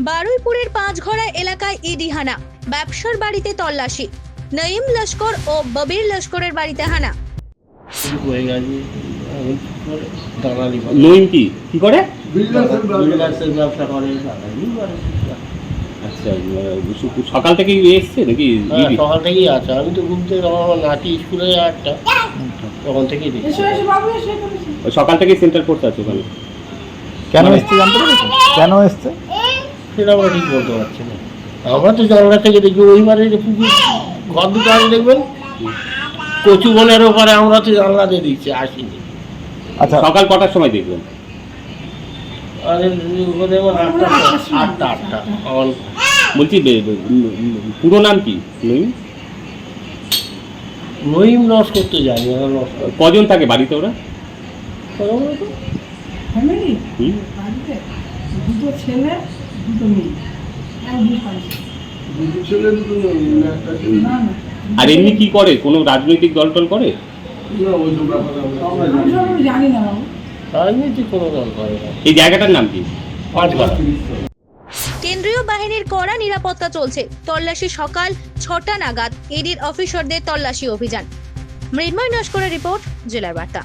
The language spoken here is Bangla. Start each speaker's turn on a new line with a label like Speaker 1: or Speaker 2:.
Speaker 1: বারুইপুরের পাঁচঘড়া এলাকায় ইডি হানা। ব্যবসার বাড়িতে তল্লাশি। নঈম লস্কর ও ববির লস্করের বাড়িতে হানা।
Speaker 2: শুরু হয়ে গেছে দালালি করে
Speaker 3: নইম কি? কি করে?
Speaker 2: বিল্ডার্সের ব্যবসা। করে দালালি করে।
Speaker 3: আচ্ছা আহ, সু- সকাল থেকে এসছে নাকি
Speaker 2: হ্যাঁ? সকাল থেকেই আছে। আমি তো ঘুম থেকে আমার নাতি স্কুলে একটা তখন থেকেই
Speaker 3: সকাল থেকে আছে ওখানে।
Speaker 4: কেন এসছে জানতে পেরেছেন? কেন এসছে?
Speaker 2: সেটা আমরা ঠিক বলতে পারছি না। আমরা তো জানলা থেকে দেখি ওইবারে যে পুকুর ঘর দুটো আছে দেখবেন? কচু বনের ওপারে আমরা তো জানলা দিয়ে দিচ্ছি আসিনি।
Speaker 4: আচ্ছা
Speaker 3: সকাল কটার সময় দেখবেন?
Speaker 2: আরে আমার আটটা আটটা আটটা আমার
Speaker 3: বলছি পুরো নাম কি? নইম?
Speaker 2: নইম লস করতে যায়নি আমার
Speaker 3: কজন থাকে বাড়িতে ওরা?
Speaker 5: ফ্যামিলি বাড়িতে? দুটো ছেলে দুটো মেয়ে আর দুটো
Speaker 3: এমনি কি করে? কোনো রাজনৈতিক দল টল করে?
Speaker 5: আমি সব জানি না। বাবু।
Speaker 2: কোনো দল করে না।
Speaker 3: এই জায়গাটার নাম কি?
Speaker 1: কেন্দ্রীয় বাহিনীর কড়া নিরাপত্তা চলছে। তল্লাশি সকাল ছটা নাগাদ। ইডির অফিসারদের তল্লাশি অভিযান। মৃন্ময় নস্করের রিপোর্ট জেলার বার্তা।